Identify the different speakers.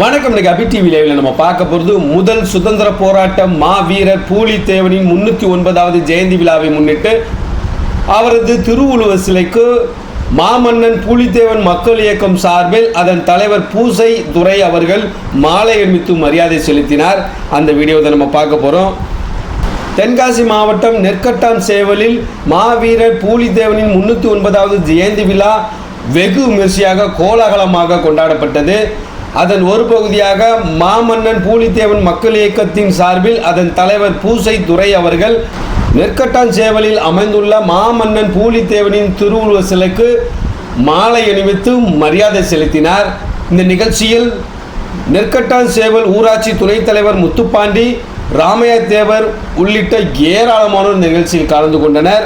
Speaker 1: வணக்கம். இன்னைக்கு அபி டிவி லைவில் நம்ம பார்க்க போகிறது முதல் சுதந்திர போராட்ட மாவீரர் பூலித்தேவனின் முன்னூற்றி ஒன்பதாவது ஜெயந்தி விழாவை முன்னிட்டு அவரது திருவுருவ சிலைக்கு மாமன்னன் பூலித்தேவன் மக்கள் இயக்கம் சார்பில் அதன் தலைவர் பூசை துரை அவர்கள் மாலை அணிவித்து மரியாதை செலுத்தினார். அந்த வீடியோவை நம்ம பார்க்க போகிறோம் தென்காசி மாவட்டம் நெற்கட்டான் சேவலில் மாவீரர் பூலித்தேவனின் முன்னூற்றி ஒன்பதாவது ஜெயந்தி விழா வெகு விமர்சையாக கோலாகலமாக கொண்டாடப்பட்டது. அதன் ஒரு பகுதியாக மாமன்னன் பூலித்தேவன் மக்கள் இயக்கத்தின் சார்பில் அதன் தலைவர் பூசை துறை அவர்கள் நெற்கட்டான் சேவலில் அமைந்துள்ள மாமன்னன் பூலித்தேவனின் திருவுருவ சிலைக்கு மாலை அணிவித்து மரியாதை செலுத்தினார். இந்த நிகழ்ச்சியில் நெற்கட்டான் சேவல் ஊராட்சி துணைத் தலைவர் முத்துப்பாண்டி ராமையா தேவர் உள்ளிட்ட ஏராளமானோர் நிகழ்ச்சியில் கலந்து கொண்டனர்.